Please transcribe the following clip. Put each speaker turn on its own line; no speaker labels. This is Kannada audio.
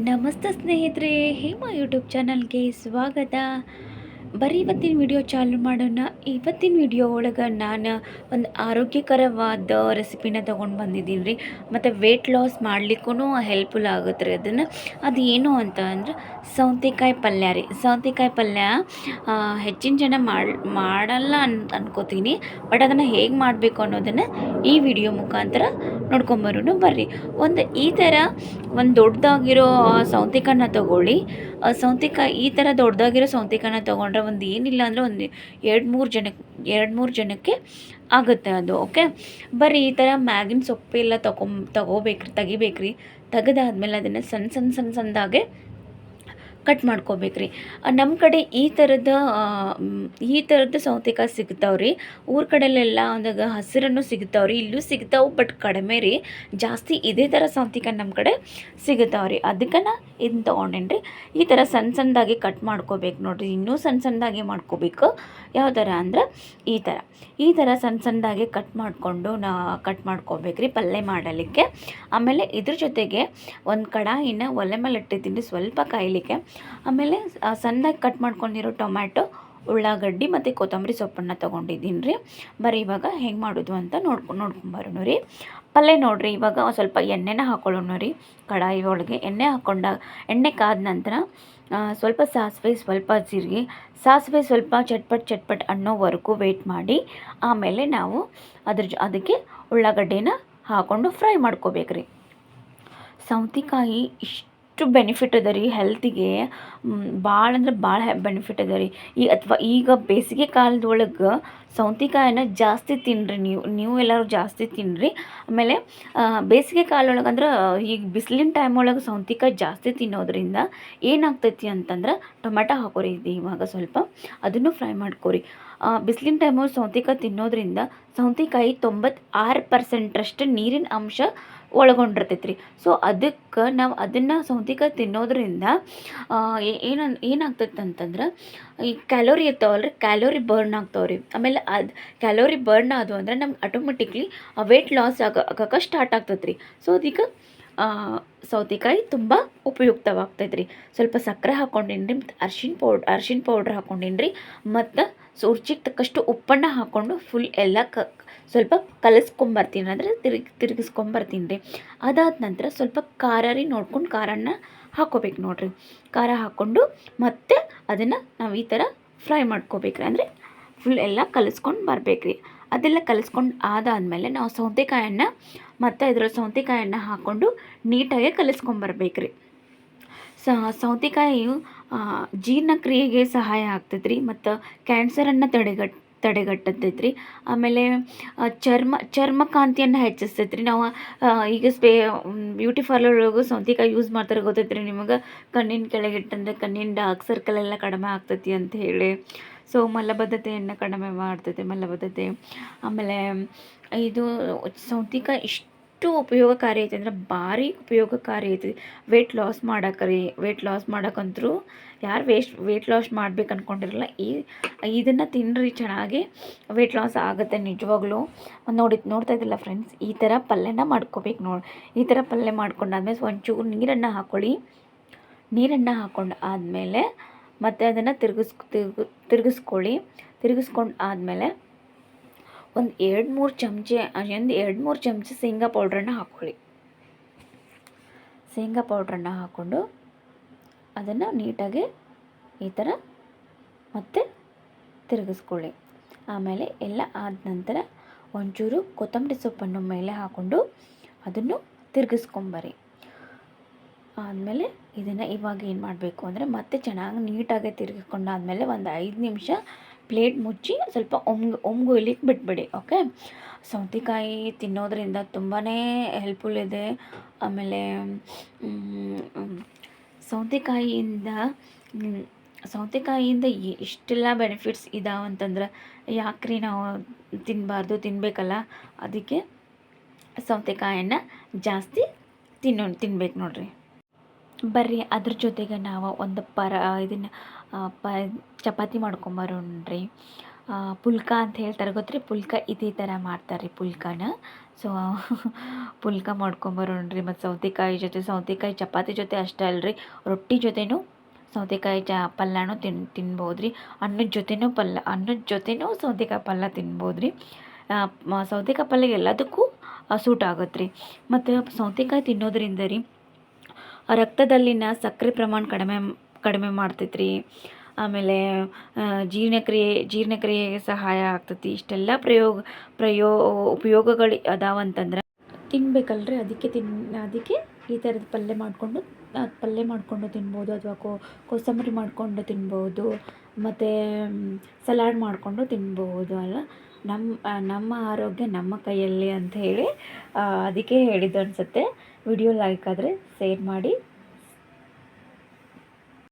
ನಮಸ್ತೆ ಸ್ನೇಹಿತರೆ, ಹೇಮಾ ಯೂಟ್ಯೂಬ್ ಚಾನಲ್ಗೆ ಸ್ವಾಗತ. ಬರೀ ಇವತ್ತಿನ ವಿಡಿಯೋ ಚಾಲು ಮಾಡೋಣ. ಇವತ್ತಿನ ವಿಡಿಯೋ ಒಳಗೆ ನಾನು ಒಂದು ಆರೋಗ್ಯಕರವಾದ ರೆಸಿಪಿನ ತೊಗೊಂಡು ಬಂದಿದ್ದೀನಿ ರೀ. ಮತ್ತು ವೆಯ್ಟ್ ಲಾಸ್ ಮಾಡಲಿಕ್ಕೂ ಹೆಲ್ಪ್ಫುಲ್ ಆಗುತ್ತೆ ರೀ ಅದನ್ನು. ಅದು ಏನು ಅಂತ ಅಂದ್ರೆ ಸೌತೆಕಾಯಿ ಪಲ್ಯ ರೀ. ಸೌತೆಕಾಯಿ ಪಲ್ಯ ಹೆಚ್ಚಿನ ಜನ ಮಾಡಿ, ಮಾಡಲ್ಲ ಅಂತ ಅನ್ಕೋತೀನಿ. ಬಟ್ ಅದನ್ನು ಹೇಗೆ ಮಾಡಬೇಕು ಅನ್ನೋದನ್ನು ಈ ವಿಡಿಯೋ ಮುಖಾಂತರ ನೋಡ್ಕೊಂಬರೋಣ ಬರ್ರಿ. ಒಂದು ಈ ಥರ ಒಂದು ದೊಡ್ಡದಾಗಿರೋ ಸೌತೆಕಾಯನ್ನ ತಗೊಳ್ಳಿ. ಸೌತೆಕಾಯಿ ಈ ಥರ ದೊಡ್ಡದಾಗಿರೋ ಸೌತೆಕಾಯನ್ನ ತೊಗೊಂಡ್ರೆ ಒಂದು ಏನಿಲ್ಲ ಅಂದರೆ ಒಂದು ಎರಡು ಮೂರು ಜನಕ್ಕೆ ಎರಡು ಮೂರು ಜನಕ್ಕೆ ಆಗುತ್ತೆ ಅದು, ಓಕೆ? ಬರ್ರಿ, ಈ ಥರ ಮ್ಯಾಗಿನ ಸೊಪ್ಪೆಲ್ಲ ತಗೊಂಬ, ತಗೋಬೇಕ್ರಿ, ತೆಗಿಬೇಕ್ರಿ. ತೆಗೆದಾದ್ಮೇಲೆ ಅದನ್ನು ಸಣ್ಣ ಸಣ್ಣ ಸಣ್ಣ ಸಣ್ಣದಾಗೆ ಕಟ್ ಮಾಡ್ಕೋಬೇಕ್ರಿ. ನಮ್ಮ ಕಡೆ ಈ ಥರದ ಈ ಥರದ ಸೌತೆಕಾಯಿ ಸಿಗ್ತಾವೆ ರೀ ಊರ ಕಡೆಲೆಲ್ಲ ಅಂದಾಗ ಹಸಿರನ್ನು ಸಿಗ್ತಾವೆ ರೀ ಇಲ್ಲೂ ಸಿಗ್ತಾವೆ, ಬಟ್ ಕಡಿಮೆ ರೀ. ಜಾಸ್ತಿ ಇದೇ ಥರ ಸೌತೆಕಾಯಿ ನಮ್ಮ ಕಡೆ ಸಿಗ್ತಾವೆ ರೀ ಅದಕ್ಕೆ ನಾ ಇದನ್ನ ತೊಗೊಂಡೇನಿ ರೀ ಈ ಥರ ಸಣ್ಣ ಸಣ್ಣದಾಗಿ ಕಟ್ ಮಾಡ್ಕೋಬೇಕು ನೋಡಿರಿ. ಇನ್ನೂ ಸಣ್ಣ ಸಣ್ಣದಾಗಿ ಮಾಡ್ಕೋಬೇಕು. ಯಾವ ಥರ ಅಂದ್ರೆ ಈ ಥರ ಈ ಥರ ಸಣ್ಣ ಸಣ್ಣದಾಗಿ ಕಟ್ ಮಾಡಿಕೊಂಡು ನಾ, ಕಟ್ ಮಾಡ್ಕೋಬೇಕ್ರಿ ಪಲ್ಯ ಮಾಡಲಿಕ್ಕೆ. ಆಮೇಲೆ ಇದ್ರ ಜೊತೆಗೆ ಒಂದು ಕಡಾಯಿನ ಒಲೆ ಮೇಲೆ ಇಟ್ಟಿದ್ದೀನಿ. ಸ್ವಲ್ಪ ಕಾಯಲಿಕ್ಕೆ. ಆಮೇಲೆ ಸಣ್ಣಗೆ ಕಟ್ ಮಾಡ್ಕೊಂಡಿರೋ ಟೊಮ್ಯಾಟೊ, ಉಳ್ಳಾಗಡ್ಡಿ ಮತ್ತು ಕೊತ್ತಂಬರಿ ಸೊಪ್ಪನ್ನು ತೊಗೊಂಡಿದ್ದೀನಿ ರೀ ಬರೀ ಇವಾಗ ಹೆಂಗೆ ಮಾಡೋದು ಅಂತ ನೋಡ್ಕೊ ನೋಡ್ಕೊಂಬರೋಣ ರೀ. ಪಲ್ಯ ನೋಡಿರಿ, ಇವಾಗ ಸ್ವಲ್ಪ ಎಣ್ಣೆನ ಹಾಕೊಳ್ಳೋಣ ರೀ. ಕಡಾಯಿ ಒಳಗೆ ಎಣ್ಣೆ ಹಾಕ್ಕೊಂಡಾಗ ಎಣ್ಣೆ ಕಾದ ನಂತರ ಸ್ವಲ್ಪ ಸಾಸಿವೆ, ಸ್ವಲ್ಪ ಜೀರಿಗೆ, ಸಾಸಿವೆ ಸ್ವಲ್ಪ ಚಟ್ಪಟ್ ಚಟ್ಪಟ್ ಅನ್ನೋವರೆಗೂ ವೆಯ್ಟ್ ಮಾಡಿ. ಆಮೇಲೆ ನಾವು ಅದ್ರ ಜೊ ಅದಕ್ಕೆ ಉಳ್ಳಾಗಡ್ಡೆನ ಹಾಕ್ಕೊಂಡು ಫ್ರೈ ಮಾಡ್ಕೋಬೇಕ್ರಿ. ಸೌತೆಕಾಯಿ ಇಷ್ಟು ಬೆನಿಫಿಟ್ ಅದ ರೀ ಹೆಲ್ತಿಗೆ ಭಾಳ ಅಂದ್ರೆ ಭಾಳ ಬೆನಿಫಿಟ್ ಅದ ರೀ. ಈ ಅಥವಾ ಈಗ ಬೇಸಿಗೆ ಕಾಲದೊಳಗೆ ಸೌತೆಕಾಯಿನ ಜಾಸ್ತಿ ತಿನ್ನಿರಿ ನೀವು ನೀವು ಎಲ್ಲರೂ ಜಾಸ್ತಿ ತಿನ್ನಿರಿ ಆಮೇಲೆ ಬೇಸಿಗೆ ಕಾಲೊಳಗೆ ಅಂದ್ರೆ ಈಗ ಬಿಸಿಲಿನ ಟೈಮ್ ಒಳಗೆ ಸೌತೆಕಾಯಿ ಜಾಸ್ತಿ ತಿನ್ನೋದ್ರಿಂದ ಏನಾಗ್ತೈತಿ ಅಂತಂದ್ರೆ ಟೊಮೆಟೊ ಹಾಕೋರಿ ಇವಾಗ ಸ್ವಲ್ಪ. ಅದನ್ನು ಫ್ರೈ ಮಾಡ್ಕೊರಿ. ಬಿಸಿಲಿನ ಟೈಮು ಸೌತೆಕಾಯಿ ತಿನ್ನೋದ್ರಿಂದ ಸೌತೆಕಾಯಿ ತೊಂಬತ್ತಾರು ಪರ್ಸೆಂಟ್ರಷ್ಟು ನೀರಿನ ಅಂಶ ಒಳಗೊಂಡಿರ್ತೈತೆ ರೀ ಸೊ ಅದಕ್ಕೆ ನಾವು ಅದನ್ನು ಸೌತೆಕಾಯಿ ತಿನ್ನೋದ್ರಿಂದ ಏನು ಏನಾಗ್ತೈತೆ ಅಂತಂದ್ರೆ ಈ ಕ್ಯಾಲೋರಿ ಇರ್ತಾವಲ್ಲ ರೀ ಕ್ಯಾಲೋರಿ ಬರ್ನ್ ಆಗ್ತಾವೆ ರೀ ಆಮೇಲೆ ಅದು, ಕ್ಯಾಲೋರಿ ಬರ್ನ್ ಆದವು ಅಂದ್ರೆ ನಮ್ಗೆ ಆಟೋಮೆಟಿಕ್ಲಿ ವೆಯ್ಟ್ ಲಾಸ್ ಆಗ ಆಗಕ್ಕೆ ಸ್ಟಾರ್ಟ್ ಆಗ್ತೈತೆ ಸೊ ಅದಕ್ಕೆ ಸೌತೆಕಾಯಿ ತುಂಬ ಉಪಯುಕ್ತವಾಗ್ತೈತೆ ರೀ ಸ್ವಲ್ಪ ಸಕ್ಕರೆ ಹಾಕ್ಕೊಂಡಿನ್ರಿ ಮತ್ತು ಅರ್ಶಿಣ ಪೌಡ್, ಅರ್ಶಿನ ಪೌಡ್ರ್ ಹಾಕ್ಕೊಂಡಿನ್ರಿ ಮತ್ತು ಸೊ ರುಚಿಗೆ ತಕ್ಕಷ್ಟು ಉಪ್ಪನ್ನು ಹಾಕ್ಕೊಂಡು ಫುಲ್ ಎಲ್ಲ ಕ, ಸ್ವಲ್ಪ ಕಲಸ್ಕೊಂಬರ್ತೀನಿ, ಅಂದರೆ ತಿರುಗಿ ತಿರುಗಿಸ್ಕೊಂಬರ್ತೀನಿ ರೀ ಅದಾದ ನಂತರ ಸ್ವಲ್ಪ ಖಾರ ರೀ ನೋಡ್ಕೊಂಡು ಖಾರನ ಹಾಕ್ಕೋಬೇಕು ನೋಡಿರಿ. ಖಾರ ಹಾಕ್ಕೊಂಡು ಮತ್ತೆ ಅದನ್ನು ನಾವು ಈ ಥರ ಫ್ರೈ ಮಾಡ್ಕೋಬೇಕ್ರಿ, ಅಂದರೆ ಫುಲ್ ಎಲ್ಲ ಕಲಿಸ್ಕೊಂಡು ಬರ್ಬೇಕ್ರಿ. ಅದೆಲ್ಲ ಕಲಿಸ್ಕೊಂಡು ಆದಾದಮೇಲೆ ನಾವು ಸೌತೆಕಾಯನ್ನು ಮತ್ತು ಇದರ ಸೌತೆಕಾಯನ್ನು ಹಾಕ್ಕೊಂಡು ನೀಟಾಗಿ ಕಲಿಸ್ಕೊಂಬರ್ಬೇಕ್ರಿ. ಸ ಸೌತೆಕಾಯಿಯು ಜೀರ್ಣಕ್ರಿಯೆಗೆ ಸಹಾಯ ಆಗ್ತೈತೆ ರೀ ಮತ್ತು ಕ್ಯಾನ್ಸರನ್ನು ತಡೆಗಟ್, ತಡೆಗಟ್ಟತೈತ್ರಿ. ಆಮೇಲೆ ಚರ್ಮ ಚರ್ಮ ಕಾಂತಿಯನ್ನು ಹೆಚ್ಚಿಸ್ತೈತೆ ರೀ ನಾವು ಈಗ ಸ್ಪೇ, ಬ್ಯೂಟಿ ಪಾರ್ಲರ್ ಒಳಗೂ ಸೌತೆಕಾಯಿ ಯೂಸ್ ಮಾಡ್ತಾರೆ ಗೊತ್ತೈತ್ರಿ ನಿಮಗೆ? ಕಣ್ಣಿನ ಕೆಳಗೆ ಇಟ್ಟಂದ್ರೆ ಕಣ್ಣಿನ ಡಾರ್ಕ್ ಸರ್ಕಲ್ ಎಲ್ಲ ಕಡಿಮೆ ಆಗ್ತೈತಿ ಅಂತ ಹೇಳಿ. ಸೊ ಮಲಬದ್ಧತೆಯನ್ನು ಕಡಿಮೆ ಮಾಡ್ತದೆ, ಮಲಬದ್ಧತೆ. ಆಮೇಲೆ ಇದು ಸೌತೆಕಾಯಿ ಇಷ್ಟು ಉಪಯೋಗಕಾರಿ ಐತೆ ಅಂದ್ರೆ ಭಾರಿ ಉಪಯೋಗಕಾರಿ ಐತಿ. ವೆಯ್ಟ್ ಲಾಸ್ ಮಾಡಕ್ಕೆ ರೀ ವೆಯ್ಟ್ ಲಾಸ್ ಮಾಡೋಕ್ಕಂತರೂ ಯಾರು ವೇಸ್ಟ್ ವೆಯ್ಟ್ ಲಾಸ್ ಮಾಡ್ಬೇಕು ಅಂದ್ಕೊಂಡಿರಲ್ಲ ಈ, ಇದನ್ನು ತಿನ್ನಿರಿ ಚೆನ್ನಾಗಿ ವೆಯ್ಟ್ ಲಾಸ್ ಆಗುತ್ತೆ ನಿಜವಾಗ್ಲೂ. ನೋಡಿ, ನೋಡ್ತಾ ಇದ್ದಿಲ್ಲ ಫ್ರೆಂಡ್ಸ್ ಈ ಥರ ಪಲ್ಯನ ಮಾಡ್ಕೋಬೇಕು ನೋಡಿ, ಈ ಥರ ಪಲ್ಯ ಮಾಡ್ಕೊಂಡಾದ್ಮೇಲೆ ಒಂಚೂರು ನೀರನ್ನು ಹಾಕ್ಕೊಳ್ಳಿ ನೀರನ್ನು ಹಾಕ್ಕೊಂಡು ಆದಮೇಲೆ ಮತ್ತೆ ಅದನ್ನು ತಿರುಗಿಸ್ ತಿರುಗು ತಿರುಗಿಸ್ಕೊಳ್ಳಿ. ತಿರುಗಿಸ್ಕೊಂಡು ಆದಮೇಲೆ ಒಂದು ಎರಡು ಮೂರು ಚಮಚೆ, ಒಂದು ಎರಡು ಮೂರು ಚಮಚ ಶೇಂಗಾ ಪೌಡ್ರನ್ನ ಹಾಕ್ಕೊಳ್ಳಿ ಶೇಂಗಾ ಪೌಡ್ರನ್ನ ಹಾಕ್ಕೊಂಡು ಅದನ್ನು ನೀಟಾಗಿ ಈ ಥರ ಮತ್ತೆ ತಿರುಗಿಸ್ಕೊಳ್ಳಿ. ಆಮೇಲೆ ಎಲ್ಲ ಆದ ನಂತರ ಒಂಚೂರು ಕೊತ್ತಂಬರಿ ಸೊಪ್ಪನ್ನು ಮೇಲೆ ಹಾಕ್ಕೊಂಡು ಅದನ್ನು ತಿರುಗಿಸ್ಕೊಂಬರಿ ಆದಮೇಲೆ ಇದನ್ನು ಇವಾಗ ಏನು ಮಾಡಬೇಕು ಅಂದರೆ ಮತ್ತೆ ಚೆನ್ನಾಗಿ ನೀಟಾಗಿ ತಿರುಗಿಕೊಂಡಾದಮೇಲೆ ಒಂದು ಐದು ನಿಮಿಷ ಪ್ಲೇಟ್ ಮುಚ್ಚಿ ಸ್ವಲ್ಪ ಒಮ್ಗ್ ಒಮ್ಗೊಯ್ಲಿಕ್ಕೆ ಬಿಟ್ಬಿಡಿ, ಓಕೆ? ಸೌತೆಕಾಯಿ ತಿನ್ನೋದ್ರಿಂದ ತುಂಬಾ ಹೆಲ್ಪ್ಫುಲ್ ಇದೆ. ಆಮೇಲೆ ಸೌತೆಕಾಯಿಯಿಂದ ಸೌತೆಕಾಯಿಯಿಂದ ಇಷ್ಟೆಲ್ಲ ಬೆನಿಫಿಟ್ಸ್ ಇದಾವಂತಂದ್ರೆ ಯಾಕ್ರಿ ನಾವು ತಿನ್ನಬಾರ್ದು ತಿನ್ನಬೇಕಲ್ಲ ಅದಕ್ಕೆ ಸೌತೆಕಾಯನ್ನು ಜಾಸ್ತಿ ತಿನ್ನೋ, ತಿನ್ಬೇಕು ನೋಡ್ರಿ. ಬರ್ರಿ, ಅದ್ರ ಜೊತೆಗೆ ನಾವು ಒಂದು ಪರ, ಇದನ್ನು ಪ, ಚಪಾತಿ ಮಾಡ್ಕೊಂಬರೋಣ್ರಿ. ಪುಲ್ಕ ಅಂತ ಹೇಳ್ತಾರೆ ಗೊತ್ತ್ರಿ? ಪುಲ್ಕ ಇದೇ ಥರ ಮಾಡ್ತಾರೆ ರೀ ಪುಲ್ಕನ. ಸೊ ಪುಲ್ಕ ಮಾಡ್ಕೊಂಬರೋಣ್ರಿ. ಮತ್ತು ಸೌತೆಕಾಯಿ ಜೊತೆ, ಸೌತೆಕಾಯಿ ಚಪಾತಿ ಜೊತೆ ಅಷ್ಟೇ ಅಲ್ರಿ. ರೊಟ್ಟಿ ಜೊತೆನೂ ಸೌತೆಕಾಯಿ ಚ ಪಲ್ಯನೂ ತಿನ್ ತಿನ್ಬೋದು ರೀ ಅನ್ನದ ಜೊತೆನೂ ಪಲ್ಯ ಅನ್ನದ ಜೊತೆನೂ ಸೌತೆಕಾಯಿ ಪಲ್ಯ ತಿನ್ಬೋದು ರೀ ಸೌತೆಕಾಯಿ ಪಲ್ಯ ಎಲ್ಲದಕ್ಕೂ ಸೂಟ್ ಆಗುತ್ತೆ ರೀ ಮತ್ತು ಸೌತೆಕಾಯಿ ತಿನ್ನೋದ್ರಿಂದ ರೀ ರಕ್ತದಲ್ಲಿನ ಸಕ್ಕರೆ ಪ್ರಮಾಣ ಕಡಿಮೆ ಕಡಿಮೆ ಮಾಡ್ತೈತ್ರಿ. ಆಮೇಲೆ ಜೀರ್ಣಕ್ರಿಯೆ, ಜೀರ್ಣಕ್ರಿಯೆಗೆ ಸಹಾಯ ಆಗ್ತೈತಿ. ಇಷ್ಟೆಲ್ಲ ಪ್ರಯೋಗ, ಪ್ರಯೋ, ಉಪಯೋಗಗಳು ಅದಾವಂತಂದ್ರೆ ತಿನ್ಬೇಕಲ್ರಿ. ಅದಕ್ಕೆ ತಿನ್, ಅದಕ್ಕೆ ಈ ಥರದ ಪಲ್ಯ ಮಾಡಿಕೊಂಡು ಪಲ್ಯ ಮಾಡಿಕೊಂಡು ತಿನ್ಬೋದು ಅಥವಾ ಕೋಸಂಬರಿ ಮಾಡಿಕೊಂಡು ತಿನ್ಬೋದು. ಮತ್ತು ಸಲಾಡ್ ಮಾಡಿಕೊಂಡು ತಿನ್ಬೋದು ಅಲ್ಲ. ನಮ್ಮ ನಮ್ಮ ಆರೋಗ್ಯ ನಮ್ಮ ಕೈಯಲ್ಲಿ ಅಂತ ಹೇಳಿ ಅದಕ್ಕೆ ಹೇಳಿದ್ದು ಅನಿಸುತ್ತೆ. ವಿಡಿಯೋ ಲೈಕ್ ಆದರೆ ಶೇರ್ ಮಾಡಿ.